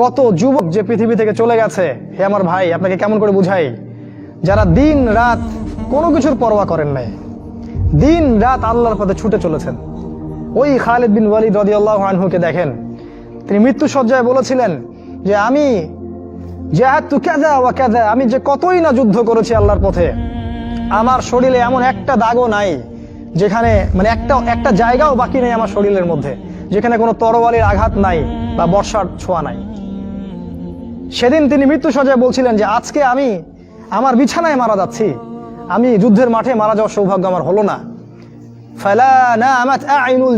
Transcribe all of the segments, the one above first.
কত যুবক যে পৃথিবী থেকে চলে গেছে, হে আমার ভাই, আপনাকে কেমন করে বুঝাই? যারা দিন রাত কোনো কিছুর পরোয়া করেন নাই, দিন রাত আল্লাহর পথে ছুটে চলেছেন। ওই খালিদ বিন ওয়ালিদ রদিয়াল্লাহ আনহুকে দেখেন, তিনি মৃত্যু সজ্জায় বলেছিলেন যে, আমি যে জাহাতু কাজা ওয়া কাজা আমি যে কতই না যুদ্ধ করেছি আল্লাহর পথে, আমার শরীরে এমন একটা দাগও নাই, যেখানে মানে একটা একটা জায়গাও বাকি নেই আমার শরীরের মধ্যে, যেখানে কোনো তরবারির আঘাত নাই বা বর্ষার ছোঁয়া নাই। সেদিন তিনি মৃত্যু সজায় বলছিলেন যে, আজকে আমি আমার বিছানায় মারা যাচ্ছি। আমি যুদ্ধের মাঠে মারা যাওয়ার সৌভাগ্য আমার হলো না।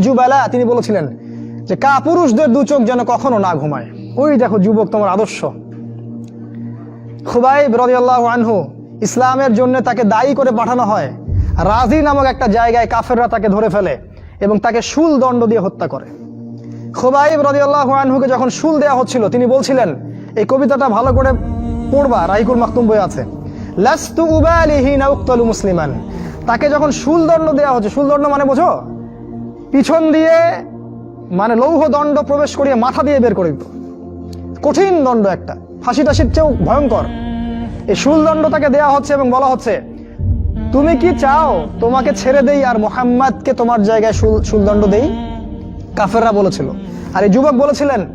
জুবালা, তিনি বলেছিলেন যে কা পুরুষদের দু চোখ যেন কখনো না ঘুমায়। ওই দেখো যুবক তোমার আদর্শ। খুবাইব রাদিয়াল্লাহু আনহু ইসলামের জন্য তাকে দায়ী করে পাঠানো হয়। রাজি নামক একটা জায়গায় কাফেররা তাকে ধরে ফেলে এবং তাকে শুল দণ্ড দিয়ে হত্যা করে। খুবাইব রাদিয়াল্লাহু আনহুকে যখন শুল দেওয়া হচ্ছিল, তিনি বলছিলেন, এই কবিতাটা ভালো করে পড়বা, রাইকুল মাকতুম বই আছে। লাস্তু উবালিহি না উক্তালু মুসলিমান। তাকে যখন শুল দণ্ড দেওয়া হচ্ছে শুল দণ্ড মানে বোঝো? পিছন দিয়ে মানে লৌহ দণ্ড প্রবেশ করিয়ে মাথা দিয়ে বের করে কঠিন দণ্ড একটা। ফাঁসি টাসির চেয়েও ভয়ঙ্কর। এই শুলদণ্ড তাকে দেয়া হচ্ছে এবং বলা হচ্ছে, তুমি কি চাও তোমাকে ছেড়ে দেই আর মোহাম্মদকে তোমার জায়গায় শুল- শুলদণ্ড দেই? কাফেররা বলেছিল। আর এই যুবক বলেছিলেন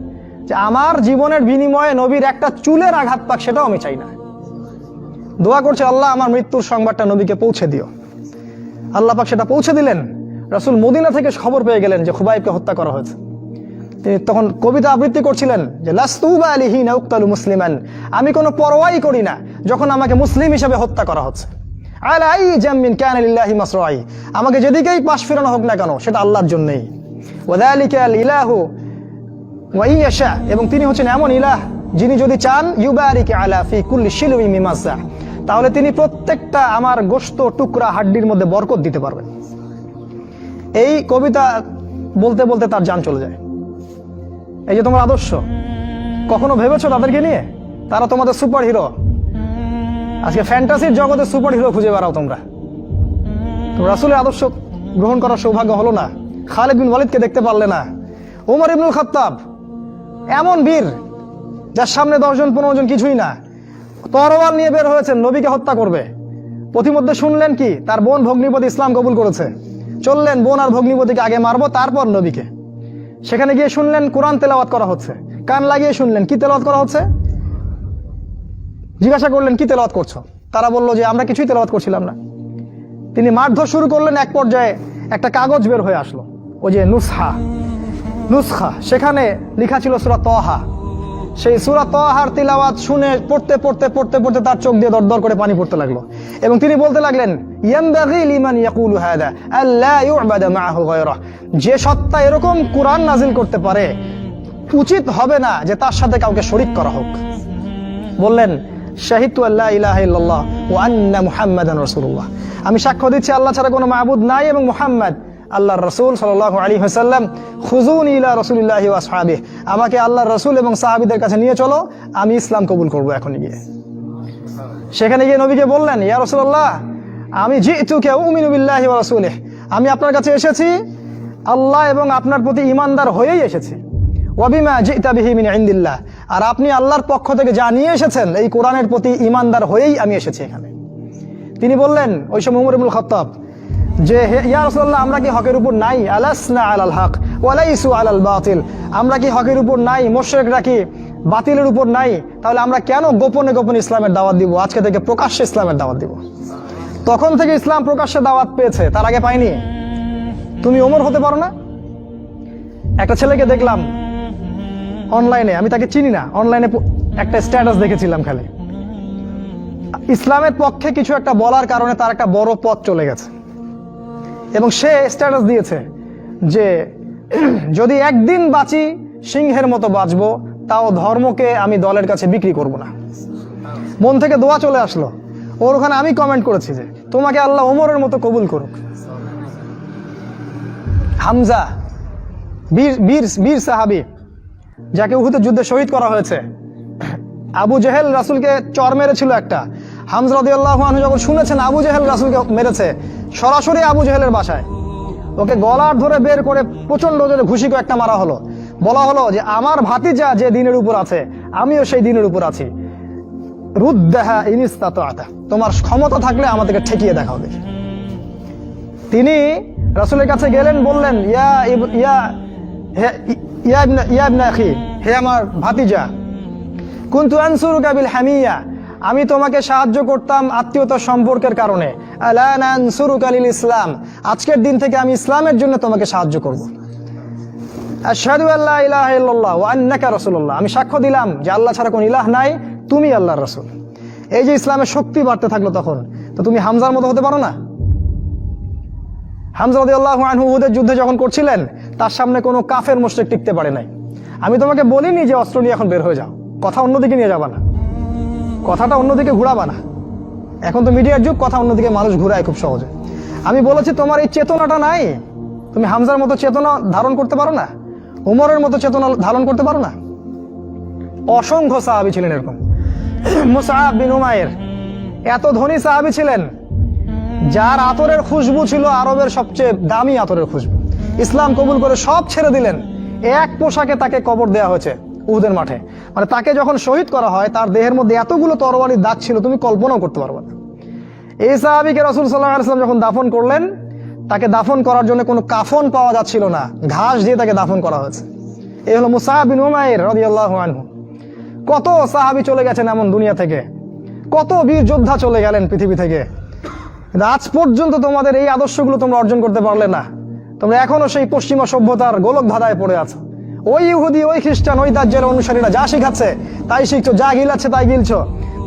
যে, আমার জীবনের বিনিময়ে নবীর একটা চুলের আঘাত পাক, সেটাও আমি চাই না। দোয়া করছে আল্লাহ, আমার মৃত্যুর সংবাদটা নবীকে পৌঁছে দিও। আল্লাহ পাক সেটা পৌঁছে দিলেন। রাসূল মদিনা থেকে খবর পেয়ে গেলেন যে, খুবাইবকে হত্যা করা হয়েছে। তিনি তখন কবিতা আবৃত্তি করছিলেন যে লাস্তুবা আলিহি নাউক্তালু মুসলিমান। আমি কোনো পরোয়াই করি না যখন আমাকে মুসলিম হিসেবে হত্যা করা হচ্ছে। আলাই জামিন মাসরাই। আমাকে যেদিকেই পাশ ফেরানো হোক না কেন, সেটা আল্লাহর জন্যই। ওয়াদালিকা আল ইলাহু ওয়া ইয়াশা। এবং তিনি হচ্ছেন এমন ইলাহ, যিনি যদি চান, ইউবারিক আলা ফি কুল্লি শিলুই মিমাসা তাহলে তিনি প্রত্যেকটা আমার গোশত টুকরা হাড্ডির মধ্যে বরকত দিতে পারবেন। এই কবিতা বলতে বলতে তার যান চলে যায়। এই যে তোমার আদর্শ, কখনো ভেবেছো তাদেরকে নিয়ে? তারা তোমাদের সুপার হিরো আজকে ফ্যান্টাসির জগতে সুপার হিরো খুঁজে বেড়াও তোমরা। রাসুলের আদর্শ গ্রহণ করার সৌভাগ্য হলো না। খালিদ বিন ওয়ালিদকে দেখতে পারলে না। ওমর ইবনুল খাত্তাব, এমন বীর, যার সামনে দশজন পনেরো জন কিছুই না। তরোয়াল নিয়ে বের হয়েছেন, নবীকে হত্যা করবে। পথিমধ্যে শুনলেন কি? তার বোন ভগ্নিপতি ইসলাম কবুল করেছে। চললেন, বোন আর ভগ্নিপতিকে আগে মারবো, তারপর নবীকে। সেখানে গিয়ে শুনলেন, কোরআন তেলাওয়াত করা হচ্ছে। কান লাগিয়ে শুনলেন, কি তেলাওয়াত করা হচ্ছে? জিজ্ঞাসা করলেন, কি তেলাওয়াত করছ? তারা বলল যে, আমরা কিছুই তেলাওয়াত করছিলাম না। তিনি মারধর শুরু করলেন, এক পর্যায়ে একটা কাগজ বের হয়ে আসলো। ওই যে নুসহা নুসখা, সেখানে লেখা ছিল সুরা তহা সেই সুরা তহার তিলাওয়াত শুনে পড়তে পড়তে পড়তে পড়তে তার চোখ দিয়ে দরদর করে পানি পড়তে লাগল। এবং তিনি বলতে লাগলেন যে সত্তা এরকম কোরআন নাজিল করতে পারে, উচিত হবে না যে তার সাথে কাউকে শরিক করা হোক। বললেন শাহিদু আল্লাহ আমি সাক্ষ্য দিচ্ছি, আল্লাহ ছাড়া কোনো মাহবুদ নাই এবং মুহাম্মদ আল্লাহর রসুল সাল্লাল্লাহু আলাইহি ওয়াসাল্লাম খুজুন ইলা রাসূলিল্লাহি ওয়া আমাকে আল্লাহর রসুল এবং সাহাবীদের কাছে নিয়ে চলো, আমি ইসলাম কবুল করব এখন গিয়ে। সেখানে গিয়ে নবীকে বললেন, ইয়া রাসূলুল্লাহ, আমি জিতুকে উমিনু বিল্লাহি ওয়া আমি আপনার কাছে এসেছি, আল্লাহ এবং আপনার প্রতি ইমানদার হয়েই এসেছি। ওয়াবিমা জিতা বিহি মিন আর আপনি আল্লাহর পক্ষ থেকে যা নিয়ে এসেছেন, এই কোরআনের প্রতি ইমানদার হয়েই আমি এসেছি এখানে। তিনি বললেন, ওই সময় উমর ইবনুল খাত্তাব যে হে, ইয়া রাসূলুল্লাহ, আমরা কি হকের উপর নাই? আলাসনা আলাল হক, ওয়ালাইসু আলাল বাতিল। আমরা কি হকের উপর নাই? মুশরিকরা কি বাতিলের উপর নাই? তাহলে আমরা কেন গোপনে গোপনে ইসলামের দাওয়াত দিব? আজকে থেকে প্রকাশ্যে ইসলামের দাওয়াত দিব। তখন থেকে ইসলাম প্রকাশ্যে দাওয়াত পেয়েছে, তার আগে পাইনি। তুমি ওমর হতে পারো না? একটা ছেলেকে দেখলাম অনলাইনে, আমি তাকে চিনি না, অনলাইনে একটা স্ট্যাটাস দেখেছিলাম খালি। ইসলামের পক্ষে কিছু একটা বলার কারণে তার একটা বড় পথ চলে গেছে। এবং সে স্ট্যাটাস দিয়েছে যে, যদি একদিন বাঁচি, সিংহের মতো বাঁচবো, তাও ধর্মকে আমি দলের কাছে বিক্রি করব না। মন থেকে দোয়া চলে আসলো। ওর ওখানে আমি কমেন্ট করেছি যে, তোমাকে আল্লাহ ওমরের মতো কবুল করুক। হামজা বীর বীর সাহাবি, যাকে উহুদের যুদ্ধে শহীদ করা হয়েছে, আবু জেহেল রাসুলকে চর মেরেছিল একটা। হামজা রাদিয়াল্লাহু আনহু যখন শুনেছেন আবু জেহেল রাসুলকে মেরেছে, সরাসরি আবু জেহেলের বাসায়। ওকে গলার ধরে বের করে প্রচণ্ড জোরে ঘুষি একটা মারা হলো। বলা হলো যে, আমার ভাতিজা যে দিনের উপর আছে, আমিও সেই দিনের উপর আছি। রুদ্দাহা ইনিস্তাত আতা তোমার ক্ষমতা থাকলে আমাদেরকে ঠেকিয়ে দেখা। হবে তিনি রাসূলের কাছে গেলেন, বললেন, ইয়া ইয়া ইয়া ইয়া হে আমার ভাতিজা, কুন্তু আনসুরুকা বিল হামিয়া আমি তোমাকে সাহায্য করতাম আত্মীয়তা সম্পর্কের কারণে। নানসুরুকা ইসলাম। আজকের দিন থেকে আমি ইসলামের জন্য তোমাকে সাহায্য করব। আমি সাক্ষ্য দিলাম যে আল্লাহ ছাড়া কোনো ইলাহ নাই, তুমি আল্লাহর রসুল। এই যে ইসলামের শক্তি বাড়তে থাকল তখন, তো তুমি হামজার মতো হতে পারো না? হামজা রাদিয়াল্লাহু আনহু উহুদের যুদ্ধে যখন করছিলেন, তার সামনে কোনো কাফের মুশরিক টিকতে পারে নাই। আমি তোমাকে বলিনি যে অস্ত্র নিয়ে এখন বের হয়ে যাও। কথা অন্যদিকে নিয়ে যাবা না। কথাটা অন্যদিকে ঘুরাবা না। এখন তো মিডিয়ার যুগ, কথা অন্যদিকে মানুষ ঘুরায় খুব সহজে। আমি বলেছি, তোমার এই চেতনাটা নাই? তুমি হামজার মতো চেতনা ধারণ করতে পারো না? উমরের মতো চেতনা ধারণ করতে পারো না? অসংখ্য সাহাবি ছিলেন এরকম। মুসাহাব এত ধনী সাহাবি ছিলেন, যার আতরের খুশবু ছিল আরবের সবচেয়ে দামি আতরের খুশবু। ইসলাম কবুল করে সব ছেড়ে দিলেন। এক পোশাকে তাকে কবর দেওয়া হয়েছে। উহুদের মাঠে। মানে তাকে যখন শহীদ করা হয়, তার দেহের মধ্যে এতগুলো তরবারির দাগ ছিল, তুমি কল্পনাও করতে পারবে না। এই সাহাবিকে রসুল সাল্লাম যখন দাফন করলেন, তাকে দাফন করার জন্য কোনো কাফন পাওয়া যাচ্ছিল না। ঘাস দিয়ে তাকে দাফন করা হয়েছে। এই হলো মুসাহাবিন রাদিয়াল্লাহু কত সাহাবি চলে গেছেন এমন দুনিয়া থেকে। কত বীর যোদ্ধা চলে গেলেন পৃথিবী থেকে। আজ পর্যন্ত তোমাদের এই আদর্শগুলো তোমরা অর্জন করতে পারলে না। তোমরা এখনও সেই পশ্চিমা সভ্যতার গোলক ধাঁধায় পড়ে আছো। ওই ইহুদি, ওই খ্রিস্টান, ওই দার্জের অনুসারীরা যা শিখাচ্ছে, তাই শিখছো, যা গিলাচ্ছে, তাই গিলছো।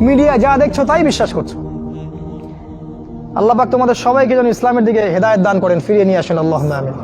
মিডিয়া যা দেখছ, তাই বিশ্বাস করছ। আল্লাহ তোমাদের সবাইকে যেন ইসলামের দিকে হেদায়ত দান করেন, ফিরিয়ে নিয়ে আসেন আল্লাহ আমিন।